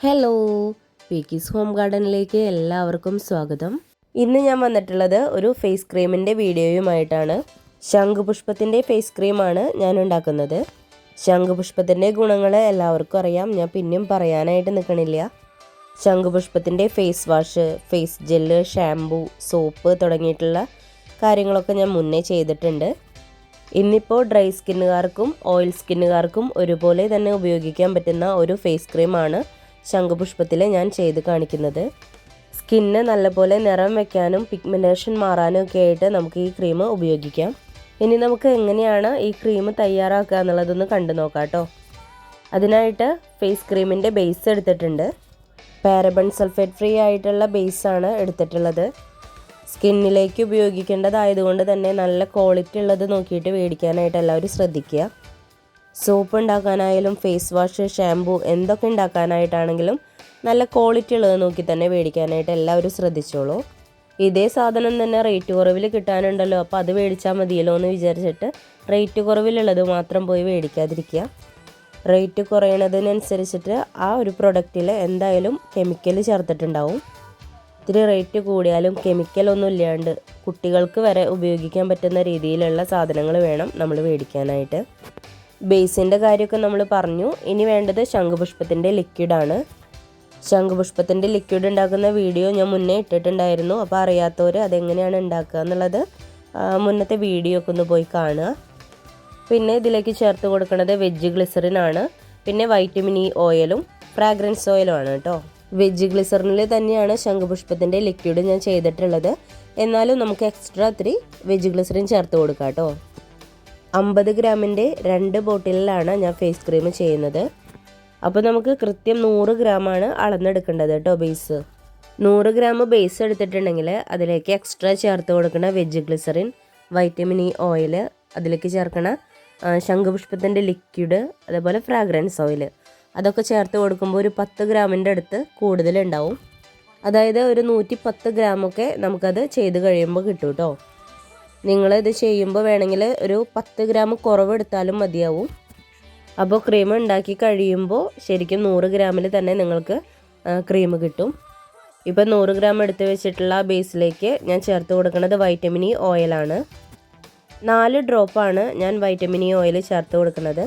Hello പീക്കീസ് home ഗാർഡനിലേക്ക് എല്ലാവർക്കും സ്വാഗതം. ഇന്ന് ഞാൻ വന്നിട്ടുള്ളത് ഒരു ഫേസ് ക്രീമിന്റെ വീഡിയോയുമായിട്ടാണ്. ശംഖുപുഷ്പത്തിന്റെ ഫേസ് ക്രീമാണ് ഞാൻ ഉണ്ടാക്കുന്നത്. ശംഖുപുഷ്പത്തിന്റെ ഗുണങ്ങൾ എല്ലാവർക്കും അറിയാം. ഞാൻ പിന്നെയും പറയാനായിട്ട് നിൽക്കണില്ല ശംഖുപുഷ്പത്തിന്റെ face wash face gel shampoo soap തുടങ്ങിയിട്ടുള്ള കാര്യങ്ങളൊക്കെ ഞാൻ മുന്നേ ചെയ്തിട്ടുണ്ട്. ഇന്നിപ്പോൾ ഡ്രൈ സ്കിന്നുകാർക്കും ഓയിൽ സ്കിന്നുകാർക്കും ഒരുപോലെ തന്നെ ഉപയോഗിക്കാൻ പറ്റുന്ന ഒരു ഫേസ് ക്രീമാണ് ശംഖുപുഷ്പത്തിൽ ഞാൻ ചെയ്ത് കാണിക്കുന്നത്. സ്കിന്ന് നല്ലപോലെ നിറം വെക്കാനും പിഗ്മെന്റേഷൻ മാറാനും ഒക്കെ ആയിട്ട് നമുക്ക് ഈ ക്രീം ഉപയോഗിക്കാം. ഇനി നമുക്ക് എങ്ങനെയാണ് ഈ ക്രീം തയ്യാറാക്കുക എന്നുള്ളതൊന്ന് കണ്ടു നോക്കാം കേട്ടോ. അതിനായിട്ട് ഫേസ് ക്രീമിന്റെ ബേസ് എടുത്തിട്ടുണ്ട്. പാരബൺ സൾഫേറ്റ് ഫ്രീ ആയിട്ടുള്ള ബേസാണ് എടുത്തിട്ടുള്ളത്. സ്കിന്നിലേക്ക് ഉപയോഗിക്കേണ്ടതായതുകൊണ്ട് തന്നെ നല്ല ക്വാളിറ്റി ഉള്ളത് നോക്കിയിട്ട് മേടിക്കാനായിട്ട് എല്ലാവരും ശ്രദ്ധിക്കുക. സോപ്പ് ഉണ്ടാക്കാനായാലും ഫേസ് വാഷ് ഷാമ്പൂ എന്തൊക്കെ ഉണ്ടാക്കാനായിട്ടാണെങ്കിലും നല്ല ക്വാളിറ്റി ഉള്ളത് നോക്കി തന്നെ മേടിക്കാനായിട്ട് എല്ലാവരും ശ്രദ്ധിച്ചോളൂ. ഇതേ സാധനം തന്നെ റേറ്റ് കുറവിൽ കിട്ടാനുണ്ടല്ലോ അപ്പോൾ അത് മേടിച്ചാൽ മതിയല്ലോ എന്ന് വിചാരിച്ചിട്ട് റേറ്റ് കുറവിലുള്ളത് മാത്രം പോയി മേടിക്കാതിരിക്കുക. റേറ്റ് കുറയണതിനനുസരിച്ചിട്ട് ആ ഒരു പ്രൊഡക്റ്റിൽ എന്തായാലും കെമിക്കൽ ചേർത്തിട്ടുണ്ടാവും. ഇത്തിരി റേറ്റ് കൂടിയാലും കെമിക്കലൊന്നും ഇല്ലാണ്ട് കുട്ടികൾക്ക് വരെ ഉപയോഗിക്കാൻ പറ്റുന്ന രീതിയിലുള്ള സാധനങ്ങൾ വേണം നമ്മൾ മേടിക്കാനായിട്ട്. ബേസിന്റെ കാര്യമൊക്കെ നമ്മൾ പറഞ്ഞു. ഇനി വേണ്ടത് ശംഖുപുഷ്പത്തിന്റെ ലിക്വിഡാണ് ശംഖുപുഷ്പത്തിന്റെ ലിക്വിഡ് ഉണ്ടാക്കുന്ന വീഡിയോ ഞാൻ മുന്നേ ഇട്ടിട്ടുണ്ടായിരുന്നു. അപ്പോൾ അറിയാത്തവർ അതെങ്ങനെയാണ് ഉണ്ടാക്കുക എന്നുള്ളത് മുന്നത്തെ വീഡിയോ ഒക്കെ ഒന്ന് പോയി കാണുക. പിന്നെ ഇതിലേക്ക് ചേർത്ത് കൊടുക്കുന്നത് വെജ് ഗ്ലിസറിൻ ആണ്. പിന്നെ വൈറ്റമിൻ ഇ ഓയിലും ഫ്രാഗ്രൻസ് ഓയിലും ആണ് കേട്ടോ. വെജ് ഗ്ലിസറിനിൽ തന്നെയാണ് ശംഖുപുഷ്പത്തിന്റെ ലിക്വിഡ് ഞാൻ ചെയ്തിട്ടുള്ളത്. എന്നാലും നമുക്ക് എക്സ്ട്രാ ത്രീ വെജ് ഗ്ലിസറിൻ ചേർത്ത് കൊടുക്കാം കേട്ടോ. അമ്പത് ഗ്രാമിന്റെ രണ്ട് ബോട്ടിലിലാണ് ഞാൻ ഫേസ് ക്രീം ചെയ്യുന്നത്. അപ്പോൾ നമുക്ക് കൃത്യം നൂറ് ഗ്രാമാണ് അളന്നെടുക്കേണ്ടത് കേട്ടോ ബേസ്. നൂറ് ഗ്രാം ബേസ് എടുത്തിട്ടുണ്ടെങ്കിൽ അതിലേക്ക് എക്സ്ട്രാ ചേർത്ത് കൊടുക്കണ veg glycerin vitamin E oil അതിലേക്ക് ചേർക്കണ ശംഖുപുഷ്പത്തിന്റെ ലിക്വിഡ് അതേപോലെ ഫ്രാഗ്രൻസ് ഓയിൽ അതൊക്കെ ചേർത്ത് കൊടുക്കുമ്പോൾ ഒരു പത്ത് ഗ്രാമിന്റെ അടുത്ത് കൂടുതലുണ്ടാവും അതായത് ഒരു നൂറ്റി പത്ത് ഗ്രാമൊക്കെ നമുക്കത് ചെയ്ത് കഴിയുമ്പോൾ കിട്ടും കേട്ടോ. നിങ്ങളിത് ചെയ്യുമ്പോൾ വേണമെങ്കിൽ ഒരു പത്ത് ഗ്രാം കുറവെടുത്താലും മതിയാവും. അപ്പോൾ ക്രീം ഉണ്ടാക്കി കഴിയുമ്പോൾ ശരിക്കും നൂറ് ഗ്രാമിൽ തന്നെ നിങ്ങൾക്ക് ക്രീം കിട്ടും. ഇപ്പം നൂറ് ഗ്രാം എടുത്ത് വെച്ചിട്ടുള്ള ബേസിലേക്ക് ഞാൻ ചേർത്ത് കൊടുക്കുന്നത് വൈറ്റമിൻ ഇ ഓയിലാണ് നാല് ഡ്രോപ്പാണ് ഞാൻ വൈറ്റമിൻ ഇ ഓയിൽ ചേർത്ത് കൊടുക്കുന്നത്.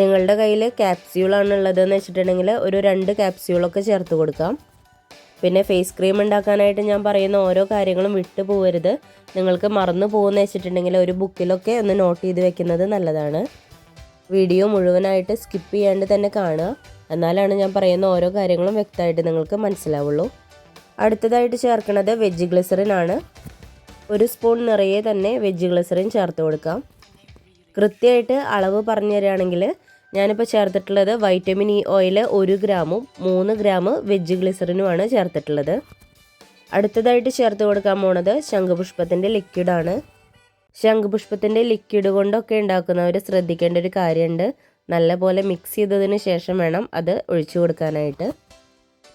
നിങ്ങളുടെ കയ്യിൽ ക്യാപ്സ്യൂളാണ് ഉള്ളതെന്ന് വെച്ചിട്ടുണ്ടെങ്കിൽ ഒരു രണ്ട് ക്യാപ്സ്യൂളൊക്കെ ചേർത്ത് കൊടുക്കാം. പിന്നെ ഫേസ് ക്രീം ഉണ്ടാക്കാനായിട്ട് ഞാൻ പറയുന്ന ഓരോ കാര്യങ്ങളും വിട്ടു പോകരുത് നിങ്ങൾക്ക് മറന്നു പോകുന്ന വെച്ചിട്ടുണ്ടെങ്കിൽ ഒരു ബുക്കിലൊക്കെ ഒന്ന് നോട്ട് ചെയ്ത് വെക്കുന്നത് നല്ലതാണ്. വീഡിയോ മുഴുവനായിട്ട് സ്കിപ്പ് ചെയ്യാണ്ട് തന്നെ കാണുക. എന്നാലാണ് ഞാൻ പറയുന്ന ഓരോ കാര്യങ്ങളും വ്യക്തമായിട്ട് നിങ്ങൾക്ക് മനസ്സിലാവുള്ളൂ. അടുത്തതായിട്ട് ചേർക്കുന്നത് വെജ് ഗ്ലിസറിൻ ആണ്. ഒരു സ്പൂൺ നിറയെ തന്നെ വെജ് ഗ്ലിസറിൻ ചേർത്ത് കൊടുക്കാം. കൃത്യമായിട്ട് അളവ് പറഞ്ഞു തരികയാണെങ്കിൽ ഞാനിപ്പോൾ ചേർത്തിട്ടുള്ളത് വൈറ്റമിൻ ഇ ഓയിൽ ഒരു ഗ്രാമും മൂന്ന് ഗ്രാം വെജ് ഗ്ലിസറിനുമാണ് ചേർത്തിട്ടുള്ളത്. അടുത്തതായിട്ട് ചേർത്ത് കൊടുക്കാൻ പോണത് ശംഖുപുഷ്പത്തിന്റെ ലിക്വിഡാണ് ശംഖുപുഷ്പത്തിന്റെ ലിക്വിഡ് കൊണ്ടൊക്കെ ഉണ്ടാക്കുന്നവർ ശ്രദ്ധിക്കേണ്ട ഒരു കാര്യമുണ്ട് നല്ലപോലെ മിക്സ് ചെയ്തതിന് ശേഷം വേണം അത് ഒഴിച്ചു കൊടുക്കാനായിട്ട്.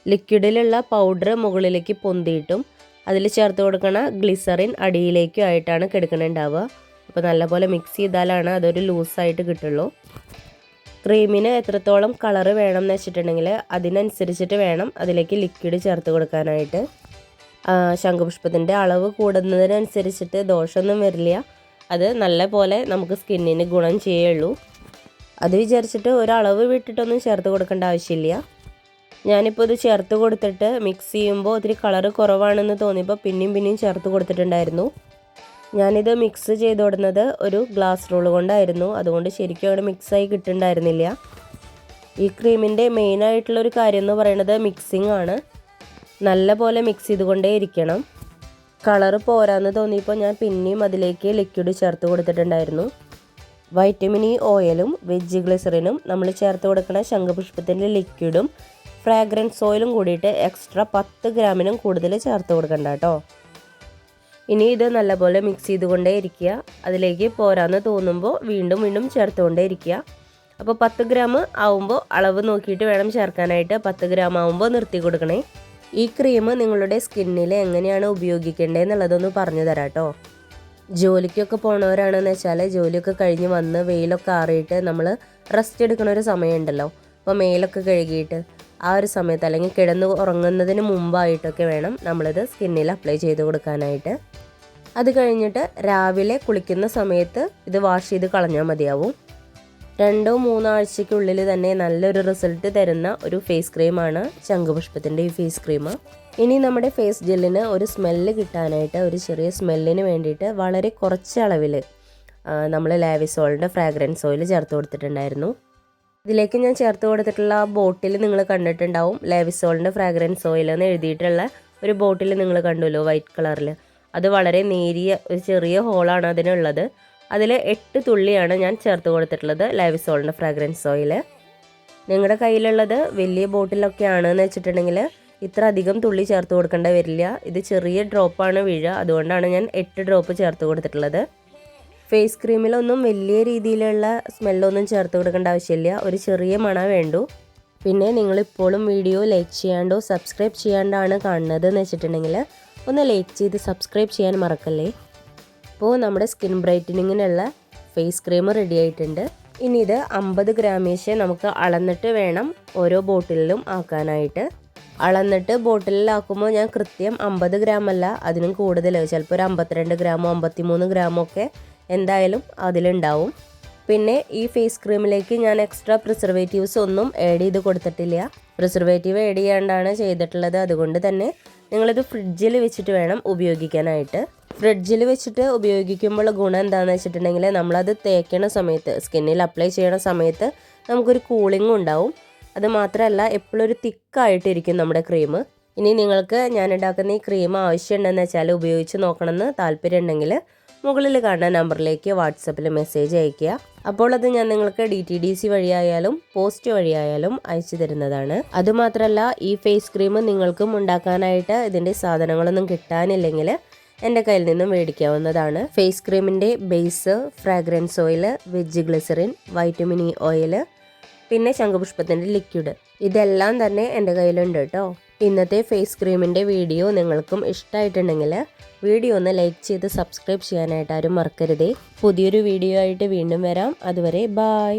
ലിക്വിഡിലുള്ള പൗഡർ മുകളിലേക്ക് പൊന്തിയിട്ടും അതിൽ ചേർത്ത് കൊടുക്കണ ഗ്ലിസറിൻ അടിയിലേക്കും ആയിട്ടാണ് കിടക്കണുണ്ടാവുക അപ്പോൾ നല്ലപോലെ മിക്സ് ചെയ്താലാണ് അതൊരു ലൂസായിട്ട് കിട്ടുള്ളൂ. ക്രീമിന് എത്രത്തോളം കളറ് വേണം എന്ന് വെച്ചിട്ടുണ്ടെങ്കിൽ അതിനനുസരിച്ചിട്ട് വേണം അതിലേക്ക് ലിക്വിഡ് ചേർത്ത് കൊടുക്കാനായിട്ട്. ശംഖുപുഷ്പത്തിന്റെ അളവ് കൂടുന്നതിനനുസരിച്ചിട്ട് ദോഷമൊന്നും വരില്ല. അത് നല്ല പോലെ നമുക്ക് സ്കിന്നിന് ഗുണം ചെയ്യുള്ളൂ. അത് വിചാരിച്ചിട്ട് ഒരളവ് വിട്ടിട്ടൊന്നും ചേർത്ത് കൊടുക്കേണ്ട ആവശ്യമില്ല. ഞാനിപ്പോൾ ഇത് ചേർത്ത് കൊടുത്തിട്ട് മിക്സ് ചെയ്യുമ്പോൾ ഒത്തിരി കളറ് കുറവാണെന്ന് തോന്നിയപ്പോൾ പിന്നെയും പിന്നെയും ചേർത്ത് കൊടുത്തിട്ടുണ്ടായിരുന്നു. ഞാനിത് മിക്സ് ചെയ്ത് കൊടുക്കുന്നത് ഒരു ഗ്ലാസ് റോൾ കൊണ്ടായിരുന്നു. അതുകൊണ്ട് ശരിക്കും അവിടെ മിക്സായി കിട്ടുന്നുണ്ടായിരുന്നില്ല. ഈ ക്രീമിന്റെ മെയിനായിട്ടുള്ളൊരു കാര്യം എന്ന് പറയുന്നത് മിക്സിംഗ് ആണ്. നല്ല പോലെ മിക്സ് ചെയ്തുകൊണ്ടേ ഇരിക്കണം. കളറ് പോരാന്ന് തോന്നിയപ്പോൾ ഞാൻ പിന്നെയും അതിലേക്ക് ലിക്വിഡ് ചേർത്ത് കൊടുത്തിട്ടുണ്ടായിരുന്നു. വൈറ്റമിൻ ഇ ഓയിലും വെജ് ഗ്ലിസറിനും നമ്മൾ ചേർത്ത് കൊടുക്കുന്ന ശംഖുപുഷ്പത്തിന്റെ ലിക്വിഡും ഫ്രാഗ്രൻസ് ഓയിലും കൂടിയിട്ട് എക്സ്ട്രാ പത്ത് ഗ്രാമിനും കൂടുതൽ ചേർത്ത് കൊടുക്കണ്ട കേട്ടോ. ഇനി ഇത് നല്ലപോലെ മിക്സ് ചെയ്തുകൊണ്ടേ ഇരിക്കുക. അതിലേക്ക് പോരാന്ന് തോന്നുമ്പോൾ വീണ്ടും വീണ്ടും ചേർത്തുകൊണ്ടേ ഇരിക്കുക. അപ്പോൾ പത്ത് ഗ്രാം ആവുമ്പോൾ അളവ് നോക്കിയിട്ട് വേണം ചേർക്കാനായിട്ട്. പത്ത് ഗ്രാം ആവുമ്പോൾ നിർത്തി കൊടുക്കണേ. ഈ ക്രീം നിങ്ങളുടെ സ്കിന്നിൽ എങ്ങനെയാണ് ഉപയോഗിക്കേണ്ടത് എന്നുള്ളതൊന്ന് പറഞ്ഞു തരാം കേട്ടോ. ജോലിക്കൊക്കെ പോണവരാണെന്ന് വെച്ചാൽ ജോലിയൊക്കെ കഴിഞ്ഞ് വന്ന് വെയിലൊക്കെ ആറിയിട്ട് നമ്മൾ റെസ്റ്റ് എടുക്കുന്ന ഒരു സമയമുണ്ടല്ലോ. അപ്പോൾ മേലൊക്കെ കഴുകിയിട്ട് ആ ഒരു സമയത്ത് അല്ലെങ്കിൽ കിടന്ന് ഉറങ്ങുന്നതിന് മുമ്പായിട്ടൊക്കെ വേണം നമ്മളിത് സ്കിന്നിൽ അപ്ലൈ ചെയ്ത് കൊടുക്കാനായിട്ട്. അത് കഴിഞ്ഞിട്ട് രാവിലെ കുളിക്കുന്ന സമയത്ത് ഇത് വാഷ് ചെയ്ത് കളഞ്ഞാൽ മതിയാവും. രണ്ടോ മൂന്നോ ആഴ്ചയ്ക്കുള്ളിൽ തന്നെ നല്ലൊരു റിസൾട്ട് തരുന്ന ഒരു ഫേസ് ക്രീമാണ് ശംഖുപുഷ്പത്തിന്റെ ഈ ഫേസ് ക്രീം ഇനി നമ്മുടെ ഫേസ് ജെല്ലിന് ഒരു സ്മെല്ല് കിട്ടാനായിട്ട് ഒരു ചെറിയ സ്മെല്ലിന് വേണ്ടിയിട്ട് വളരെ കുറച്ച് അളവിൽ നമ്മൾ ലാവിസോളിന്റെ ഫ്രാഗ്രൻസ് ഓയിൽ ചേർത്ത് കൊടുത്തിട്ടുണ്ടായിരുന്നു. ഇതിലേക്ക് ഞാൻ ചേർത്ത് കൊടുത്തിട്ടുള്ള ആ ബോട്ടിൽ നിങ്ങൾ കണ്ടിട്ടുണ്ടാവും. ലാവിസോളിന്റെ ഫ്രാഗ്രൻസ് ഓയിൽ എന്ന് എഴുതിയിട്ടുള്ള ഒരു ബോട്ടിൽ നിങ്ങൾ കണ്ടുല്ലോ വൈറ്റ് കളറിൽ അത് വളരെ നേരിയ ഒരു ചെറിയ ഹോളാണ് അതിനുള്ളത്. അതിൽ എട്ട് തുള്ളിയാണ് ഞാൻ ചേർത്ത് കൊടുത്തിട്ടുള്ളത് ലൈവിസോളിന്റെ ഫ്രാഗ്രൻസ് ഓയിൽ നിങ്ങളുടെ കയ്യിലുള്ളത് വലിയ ബോട്ടിലൊക്കെ ആണെന്ന് വെച്ചിട്ടുണ്ടെങ്കിൽ ഇത്ര അധികം തുള്ളി ചേർത്ത് കൊടുക്കേണ്ട വരില്ല. ഇത് ചെറിയ ഡ്രോപ്പാണ് വീഴുക അതുകൊണ്ടാണ് ഞാൻ എട്ട് ഡ്രോപ്പ് ചേർത്ത് കൊടുത്തിട്ടുള്ളത്. ഫേസ് ക്രീമിലൊന്നും വലിയ രീതിയിലുള്ള സ്മെല്ലൊന്നും ചേർത്ത് കൊടുക്കേണ്ട ആവശ്യമില്ല. ഒരു ചെറിയ മണ വേണ്ടു. പിന്നെ നിങ്ങളിപ്പോഴും വീഡിയോ ലൈക്ക് ചെയ്യാണ്ടോ സബ്സ്ക്രൈബ് ചെയ്യാണ്ടാണ് കാണുന്നത് എന്ന് വെച്ചിട്ടുണ്ടെങ്കിൽ ഒന്ന് ലൈക്ക് ചെയ്ത് സബ്സ്ക്രൈബ് ചെയ്യാൻ മറക്കല്ലേ? ഇപ്പോൾ നമ്മുടെ സ്കിൻ ബ്രൈറ്റനിങ്ങിനുള്ള ഫേസ് ക്രീം റെഡി ആയിട്ടുണ്ട്. ഇനി ഇത് അമ്പത് ഗ്രാമേശ് നമുക്ക് അളന്നിട്ട് വേണം ഓരോ ബോട്ടിലിലും ആക്കാനായിട്ട്. അളന്നിട്ട് ബോട്ടിലാക്കുമ്പോൾ ഞാൻ കൃത്യം അമ്പത് ഗ്രാം അല്ല അതിനും കൂടുതൽ ചിലപ്പോൾ ഒരു അമ്പത്തിരണ്ട് ഗ്രാമോ അമ്പത്തിമൂന്ന് ഗ്രാമോ ഒക്കെ എന്തായാലും അതിലുണ്ടാവും. പിന്നെ ഈ ഫേസ് ക്രീമിലേക്ക് ഞാൻ എക്സ്ട്രാ പ്രിസർവേറ്റീവ്സ് ഒന്നും ആഡ് ചെയ്ത് കൊടുത്തിട്ടില്ല. പ്രിസർവേറ്റീവ് ആഡ് ചെയ്യാണ്ടാണ് ചെയ്തിട്ടുള്ളത്. അതുകൊണ്ട് തന്നെ നിങ്ങളിത് ഫ്രിഡ്ജിൽ വെച്ചിട്ട് വേണം ഉപയോഗിക്കാനായിട്ട്. ഫ്രിഡ്ജിൽ വെച്ചിട്ട് ഉപയോഗിക്കുമ്പോൾ ഗുണം എന്താണെന്ന് വെച്ചിട്ടുണ്ടെങ്കിൽ നമ്മളത് തേക്കണ സമയത്ത് സ്കിന്നിൽ അപ്ലൈ ചെയ്യണ സമയത്ത് നമുക്കൊരു കൂളിംഗ് ഉണ്ടാവും. അത് മാത്രമല്ല എപ്പോഴും ഒരു തിക്കായിട്ടിരിക്കും നമ്മുടെ ക്രീം. ഇനി നിങ്ങൾക്ക് ഞാൻ ഉണ്ടാക്കുന്ന ഈ ക്രീം ആവശ്യമുണ്ടെന്ന് വെച്ചാൽ ഉപയോഗിച്ച് നോക്കണമെന്ന് താല്പര്യം ഉണ്ടെങ്കിൽ മുകളിൽ കാണുന്ന നമ്പറിലേക്ക് വാട്സപ്പിൽ മെസ്സേജ് അയയ്ക്കുക. അപ്പോൾ അത് ഞാൻ നിങ്ങൾക്ക് ഡി ടി ഡി സി വഴിയായാലും പോസ്റ്റ് വഴിയായാലും അയച്ചു തരുന്നതാണ്. അതുമാത്രമല്ല ഈ ഫേസ് ക്രീം നിങ്ങൾക്കും ഉണ്ടാക്കാനായിട്ട് ഇതിന്റെ സാധനങ്ങളൊന്നും കിട്ടാനില്ലെങ്കിൽ എന്റെ കയ്യിൽ നിന്നും മേടിക്കാവുന്നതാണ്. Face ക്രീമിന്റെ base fragrance oil veg glycerin vitamin E oil പിന്നെ ശംഖുപുഷ്പത്തിന്റെ ലിക്വിഡ്. ഇതെല്ലാം തന്നെ എന്റെ കയ്യിലുണ്ട് കേട്ടോ. ഇന്നത്തെ ഫേസ് ക്രീമിന്റെ വീഡിയോ നിങ്ങൾക്കും ഇഷ്ടമായിട്ടുണ്ടെങ്കിൽ വീഡിയോ ഒന്ന് ലൈക്ക് ചെയ്ത് സബ്സ്ക്രൈബ് ചെയ്യാനായിട്ട് ആരും മറക്കരുതേ. പുതിയൊരു വീഡിയോ ആയിട്ട് വീണ്ടും വരാം. അതുവരെ ബായ്